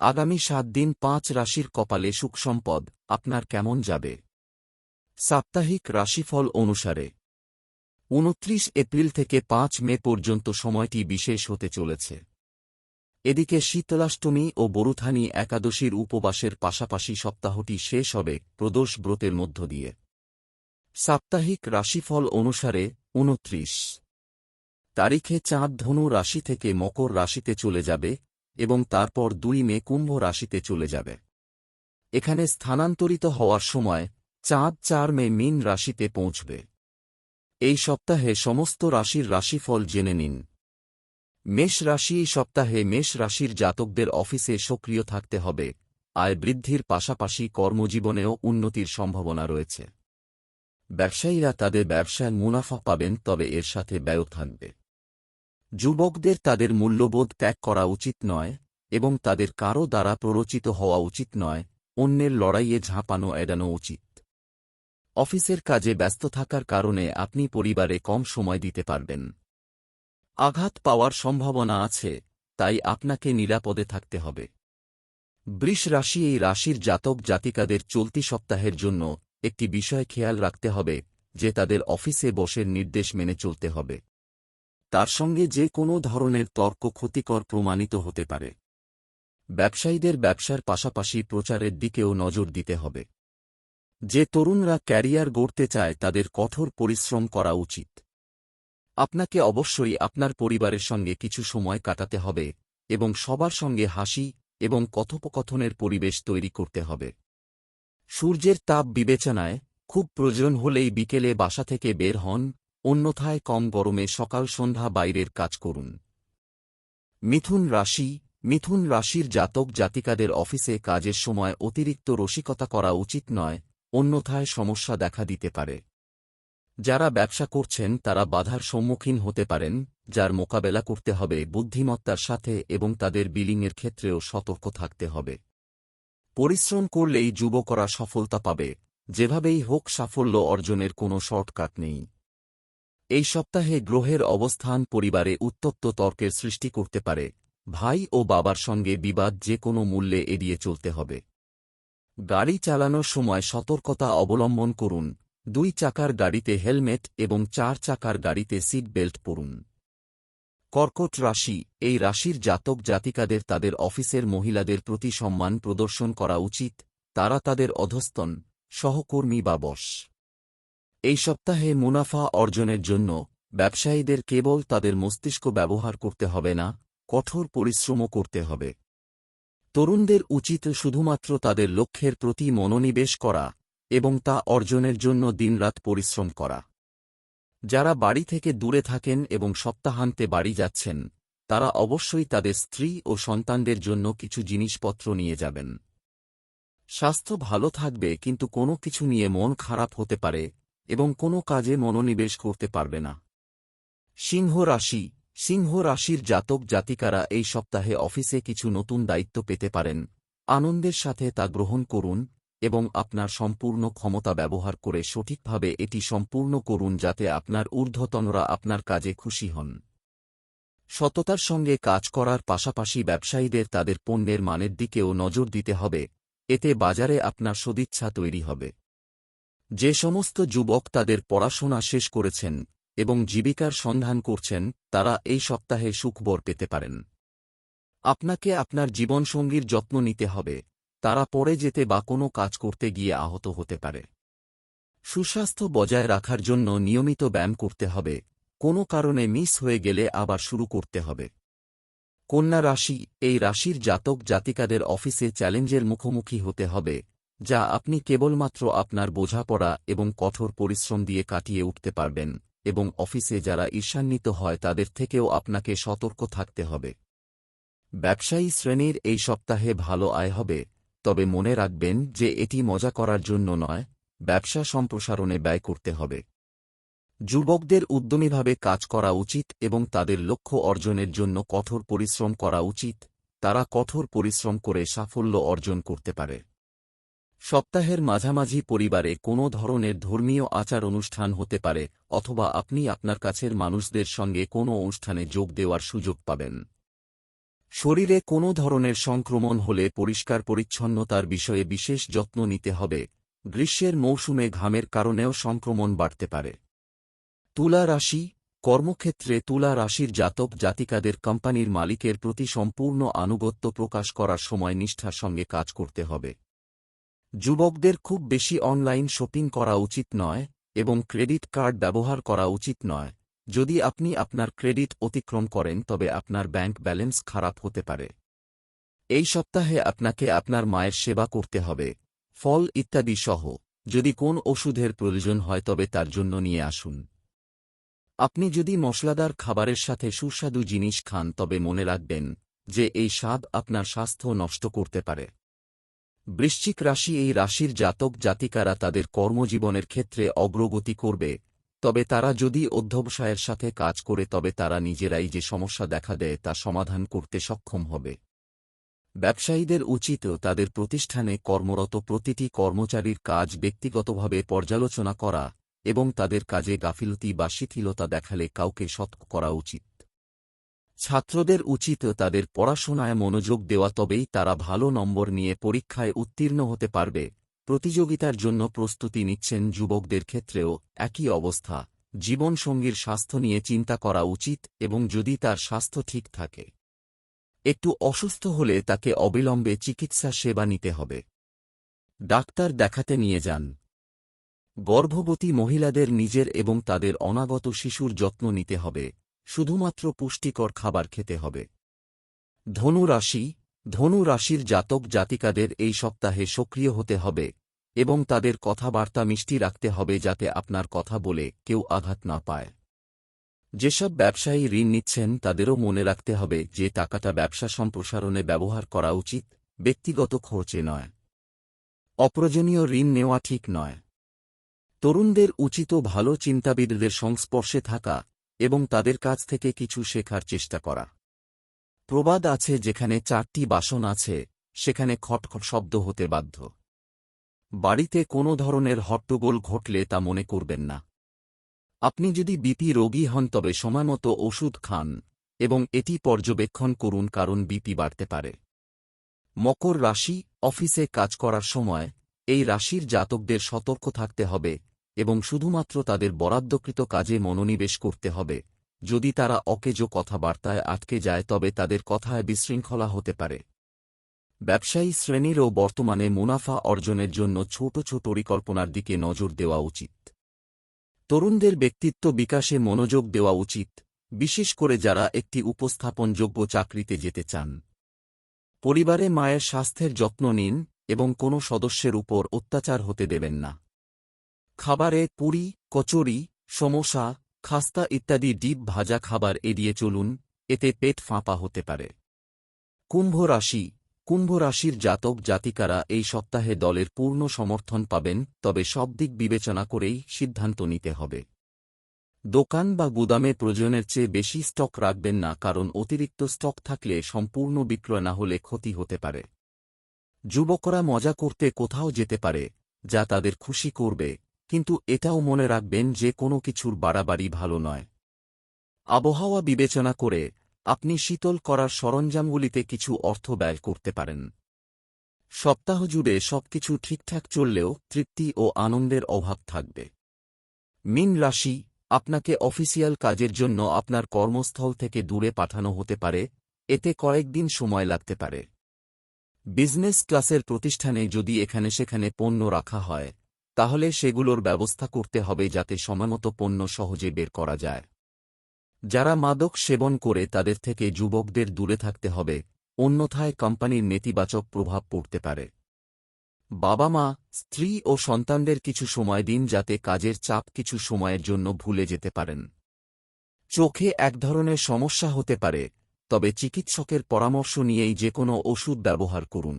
আগামী সাত দিন পাঁচ রাশির কপালে সুখ সম্পদ আপনার কেমন যাবে? সাপ্তাহিক রাশিফল অনুসারে। উনত্রিশ এপ্রিল থেকে পাঁচ মে পর্যন্ত সময়টি বিশেষ হতে চলেছে। এদিকে শীতলাষ্টমী ও বরুথানি একাদশীর উপবাসের পাশাপাশি সপ্তাহটি শেষ হবে প্রদোষ ব্রতের মধ্য দিয়ে। সাপ্তাহিক রাশিফল অনুসারে উনত্রিশ। তারিখে চাঁদ ধনু রাশি থেকে মকর রাশিতে চলে যাবে এবং তারপর দুই মে কুম্ভ রাশিতে চলে যাবে। এখানে স্থানান্তরিত হওয়ার সময় চাঁদ চার মে মিন রাশিতে পৌঁছবে। এই সপ্তাহে সমস্ত রাশির রাশিফল জেনে নিন। মেষ রাশি এই সপ্তাহে মেষ রাশির জাতকদের অফিসে সক্রিয় থাকতে হবে, আয় বৃদ্ধির পাশাপাশি কর্মজীবনেও উন্নতির সম্ভাবনা রয়েছে। ব্যবসায়ীরা তাদের ব্যবসায় মুনাফা পাবেন, তবে এর সাথে ব্যয় থাকবে। যুবকদের তাদের মূল্যবোধ ত্যাগ করা উচিত নয় এবং তাদের কারও দ্বারা প্ররোচিত হওয়া উচিত নয়, অন্যের লড়াইয়ে ঝাঁপানো এড়ানো উচিত। অফিসের কাজে ব্যস্ত থাকার কারণে আপনি পরিবারে কম সময় দিতে পারবেন। আঘাত পাওয়ার সম্ভাবনা আছে, তাই আপনাকে নিরাপদে থাকতে হবে। বৃষ রাশি এই রাশির জাতক জাতিকাদের চলতি সপ্তাহের জন্য একটি বিষয় খেয়াল রাখতে হবে, যে তাদের অফিসে বসের নির্দেশ মেনে চলতে হবে। তার সঙ্গে যে কোনো ধরনের তর্ক ক্ষতিকর প্রমাণিত হতে পারে। ব্যবসায়ীদের ব্যবসার পাশাপাশি প্রচারের দিকেও নজর দিতে হবে। যে তরুণরা ক্যারিয়ার গড়তে চায় তাদের কঠোর পরিশ্রম করা উচিত। আপনাকে অবশ্যই আপনার পরিবারের সঙ্গে কিছু সময় কাটাতে হবে এবং সবার সঙ্গে হাসি এবং কথোপকথনের পরিবেশ তৈরি করতে হবে। সূর্যের তাপ বিবেচনায় খুব প্রয়োজন হলেই বিকেলে বাসা থেকে বের হন অন্যথায় কম গরমে সকাল সন্ধ্যা বাইরের কাজ করুন। মিথুন রাশি, মিথুন রাশির জাতক জাতিকাদের অফিসে কাজের সময় অতিরিক্ত রসিকতা করা উচিত নয়, অন্যথায় সমস্যা দেখা দিতে পারে। যারা ব্যবসা করছেন তারা বাধার সম্মুখীন হতে পারেন, যার মোকাবেলা করতে হবে বুদ্ধিমত্তার সাথে এবং তাদের বিলিংয়ের ক্ষেত্রেও সতর্ক থাকতে হবে। পরিশ্রম করলেই যুবকরা সফলতা পাবে, যেভাবেই হোক সাফল্য অর্জনের কোনো শর্টকাট নেই। এই সপ্তাহে গ্রহের অবস্থান পরিবারে উত্তপ্ত তর্কের সৃষ্টি করতে পারে, ভাই ও বাবার সঙ্গে বিবাদ যে কোনো মূল্যে এড়িয়ে চলতে হবে। গাড়ি চালানোর সময় সতর্কতা অবলম্বন করুন, দুই চাকার গাড়িতে হেলমেট এবং চার চাকার গাড়িতে সিট বেল্ট পরুন। কর্কট রাশি, এই রাশির জাতক জাতিকাদের তাদের অফিসের মহিলাদের প্রতি সম্মান প্রদর্শন করা উচিত, তারা তাদের অধস্তন, সহকর্মী বা বস। এই সপ্তাহে মুনাফা অর্জনের জন্য ব্যবসায়ীদের কেবল তাদের মস্তিষ্ক ব্যবহার করতে হবে না, কঠোর পরিশ্রমও করতে হবে। তরুণদের উচিত শুধুমাত্র তাদের লক্ষ্যের প্রতি মনোনিবেশ করা এবং তা অর্জনের জন্য দিনরাত পরিশ্রম করা। যারা বাড়ি থেকে দূরে থাকেন এবং সপ্তাহান্তে বাড়ি যাচ্ছেন, তারা অবশ্যই তাদের স্ত্রী ও সন্তানদের জন্য কিছু জিনিসপত্র নিয়ে যাবেন। স্বাস্থ্য ভালো থাকবে কিন্তু কোনো কিছু নিয়ে মন খারাপ হতে পারে এবং কোনো কাজে মনোনিবেশ করতে পারবে না। সিংহ রাশি, সিংহ রাশির জাতক জাতিকারা এই সপ্তাহে অফিসে কিছু নতুন দায়িত্ব পেতে পারেন। আনন্দের সাথে তা গ্রহণ করুন এবং আপনার সম্পূর্ণ ক্ষমতা ব্যবহার করে সঠিকভাবে এটি সম্পূর্ণ করুন যাতে আপনার ঊর্ধ্বতনরা আপনার কাজে খুশি হন। সততার সঙ্গে কাজ করার পাশাপাশি ব্যবসায়ীদের তাদের পণ্যের মানের দিকেও নজর দিতে হবে। এতে বাজারে আপনার সদিচ্ছা তৈরি হবে। যে সমস্ত যুবক তাদের পড়াশোনা শেষ করেছেন এবং জীবিকার সন্ধান করছেন, তারা এই সপ্তাহে সুখবর পেতে পারেন। আপনাকে আপনার জীবনসঙ্গীর যত্ন নিতে হবে। তারা পরে যেতে বা কোনো কাজ করতে গিয়ে আহত হতে পারে। সুস্বাস্থ্য বজায় রাখার জন্য নিয়মিত ব্যায়াম করতে হবে। কোনো কারণে মিস হয়ে গেলে আবার শুরু করতে হবে। কন্যা রাশি, এই রাশির জাতক জাতিকাদের অফিসে চ্যালেঞ্জের মুখোমুখি হতে হবে। যা আপনি কেবলমাত্র আপনার বোঝাপড়া এবং কঠোর পরিশ্রম দিয়ে কাটিয়ে উঠতে পারবেন, এবং অফিসে যারা ঈর্ষান্বিত হয় তাদের থেকেও আপনাকে সতর্ক থাকতে হবে। ব্যবসায়ী শ্রেণির এই সপ্তাহে ভালো আয় হবে, তবে মনে রাখবেন যে এটি মজা করার জন্য নয়, ব্যবসা সম্প্রসারণে ব্যয় করতে হবে। যুবকদের উদ্যমীভাবে কাজ করা উচিত এবং তাদের লক্ষ্য অর্জনের জন্য কঠোর পরিশ্রম করা উচিত, তারা কঠোর পরিশ্রম করে সাফল্য অর্জন করতে পারে। সপ্তাহের মাঝামাঝি পরিবারে কোনো ধরনের ধর্মীয় আচার অনুষ্ঠান হতে পারে, অথবা আপনি আপনার কাছের মানুষদের সঙ্গে কোনো অনুষ্ঠানে যোগ দেওয়ার সুযোগ পাবেন। শরীরে কোনো ধরনের সংক্রমণ হলে পরিষ্কার পরিচ্ছন্নতার বিষয়ে বিশেষ যত্ন নিতে হবে, গ্রীষ্মের মৌসুমে ঘামের কারণেও সংক্রমণ বাড়তে পারে। তুলা রাশি, কর্মক্ষেত্রে তুলা রাশির জাতক জাতিকাদের কোম্পানির মালিকের প্রতি সম্পূর্ণ আনুগত্য প্রকাশ করার সময় নিষ্ঠার সঙ্গে কাজ করতে হবে। যুবকদের খুব বেশি অনলাইন শপিং করা উচিত নয় এবং ক্রেডিট কার্ড ব্যবহার করা উচিত নয়। যদি আপনি আপনার ক্রেডিট অতিক্রম করেন, তবে আপনার ব্যাংক ব্যালেন্স খারাপ হতে পারে। এই সপ্তাহে আপনাকে আপনার মায়ের সেবা করতে হবে। ফল ইত্যাদি সহ। যদি কোন ওষুধের প্রয়োজন হয়, তবে তার জন্য নিয়ে আসুন। আপনি যদি মশলাদার খাবারের সাথে সুস্বাদু জিনিস খান, তবে মনে রাখবেন যে এই স্বাদ আপনার স্বাস্থ্য নষ্ট করতে পারে। বৃশ্চিক রাশি এই রাশির জাতক জাতিকারা তাদের কর্মজীবনের ক্ষেত্রে অগ্রগতি করবে। তবে তারা যদি অধ্যবসায়ের সাথে কাজ করে, তবে তারা নিজেরাই যে সমস্যা দেখা দেয় তা সমাধান করতে সক্ষম হবে। ব্যবসায়ীদের উচিত তাদের প্রতিষ্ঠানে কর্মরত প্রতিটি কর্মচারীর কাজ ব্যক্তিগতভাবে পর্যালোচনা করা এবং তাদের কাজে গাফিলতি বা শিথিলতা দেখালে কাউকে সতর্ক করা উচিত। ছাত্রদের উচিত তাদের পড়াশোনায় মনোযোগ দেওয়া তবেই তারা ভালো নম্বর নিয়ে পরীক্ষায় উত্তীর্ণ হতে পারবে। প্রতিযোগিতার জন্য প্রস্তুতি নিচ্ছেন যুবকদের ক্ষেত্রেও একই অবস্থা। জীবনসঙ্গীর স্বাস্থ্য নিয়ে চিন্তা করা উচিত এবং যদি তার স্বাস্থ্য ঠিক থাকে, একটু অসুস্থ হলে তাকে অবিলম্বে চিকিৎসা সেবা নিতে হবে। ডাক্তার দেখাতে নিয়ে যান। গর্ভবতী মহিলাদের নিজের এবং তাদের অনাগত শিশুর যত্ন নিতে হবে। শুধুমাত্র পুষ্টিকর খাবার খেতে হবে। ধনু রাশি ধনু রাশির জাতক জাতিকাদের এই সপ্তাহে সক্রিয় হতে হবে এবং তাদের কথাবার্তা মিষ্টি রাখতে হবে যাতে আপনার কথা বলে কেউ আঘাত না পায়। যেসব ব্যবসায়ী ঋণ নিচ্ছেন তাদেরও মনে রাখতে হবে যে টাকাটা ব্যবসা সম্প্রসারণে ব্যবহার করা উচিত, ব্যক্তিগত খরচে নয়। অপ্রয়োজনীয় ঋণ নেওয়া ঠিক নয়। তরুণদের উচিত ভালো চিন্তাবিদদের সংস্পর্শে থাকা এবং তাদের কাছ থেকে কিছু শেখার চেষ্টা করা। প্রবাদ আছে যেখানে চারটি বাসন আছে, সেখানে খটখট শব্দ হতে বাধ্য। বাড়িতে কোনো ধরনের হট্টগোল ঘটলে তা মনে করবেন না। আপনি যদি বিপি রোগী হন তবে সময়মতো ওষুধ খান এবং এটি পর্যবেক্ষণ করুন কারণ বিপি বাড়তে পারে। মকর রাশি, অফিসে কাজ করার সময়, এই রাশির জাতকদের সতর্ক থাকতে হবে এবং শুধুমাত্র তাদের বরাদ্দকৃত কাজে মনোনিবেশ করতে হবে। যদি তারা অকেজো কথাবার্তায় আটকে যায়, তবে তাদের কথায় বিশৃঙ্খলা হতে পারে। ব্যবসায়ী শ্রেণীরও বর্তমানে মুনাফা অর্জনের জন্য ছোট ছোট পরিকল্পনার দিকে নজর দেওয়া উচিত। তরুণদের ব্যক্তিত্ব বিকাশে মনোযোগ দেওয়া উচিত, বিশেষ করে যারা একটি উপস্থাপনযোগ্য চাকরিতে যেতে চান। পরিবারে মায়ের স্বাস্থ্যের যত্ন নিন এবং কোনো সদস্যের উপর অত্যাচার হতে দেবেন না। খাবারে পুরি, কচুরি, সমোসা, খাস্তা ইত্যাদি ডিপ ভাজা খাবার এড়িয়ে চলুন, এতে পেট ফাঁপা হতে পারে। কুম্ভ রাশি। কুম্ভ রাশির জাতক জাতিকারা এই সপ্তাহে দলের পূর্ণ সমর্থন পাবেন, তবে সব দিক বিবেচনা করেই সিদ্ধান্ত নিতে হবে। দোকান বা গুদামে প্রয়োজনের চেয়ে বেশি স্টক রাখবেন না, কারণ অতিরিক্ত স্টক থাকলে সম্পূর্ণ বিক্রয় না হলে ক্ষতি হতে পারে। যুবকরা মজা করতে কোথাও যেতে পারে, যা তাদের খুশি করবে। কিন্তু এটাও মনে রাখবেন যে কোনো কিছুর বাড়াবাড়ি ভালো নয়। আবহাওয়া বিবেচনা করে আপনি শীতল করার সরঞ্জামগুলিতে কিছু অর্থ ব্যয় করতে পারেন। সপ্তাহ জুড়ে সবকিছু ঠিকঠাক চললেও তৃপ্তি ও আনন্দের অভাব থাকবে। মিন রাশি, আপনাকে অফিসিয়াল কাজের জন্য আপনার কর্মস্থল থেকে দূরে পাঠানো হতে পারে, এতে কয়েকদিন সময় লাগতে পারে। বিজনেস ক্লাসের প্রতিষ্ঠানে যদি এখানে সেখানে পণ্য রাখা হয় তাহলে সেগুলোর ব্যবস্থা করতে হবে যাতে সময়মতো পণ্য সহজে বের করা যায়। যারা মাদক সেবন করে তাদের থেকে যুবকদের দূরে থাকতে হবে, অন্যথায় কোম্পানির নেতিবাচক প্রভাব পড়তে পারে। বাবা মা স্ত্রী ও সন্তানদের কিছু সময় দিন যাতে কাজের চাপ কিছু সময়ের জন্য ভুলে যেতে পারেন। চোখে এক ধরনের সমস্যা হতে পারে, তবে চিকিৎসকের পরামর্শ নিয়েই যে কোনো ওষুধ ব্যবহার করুন।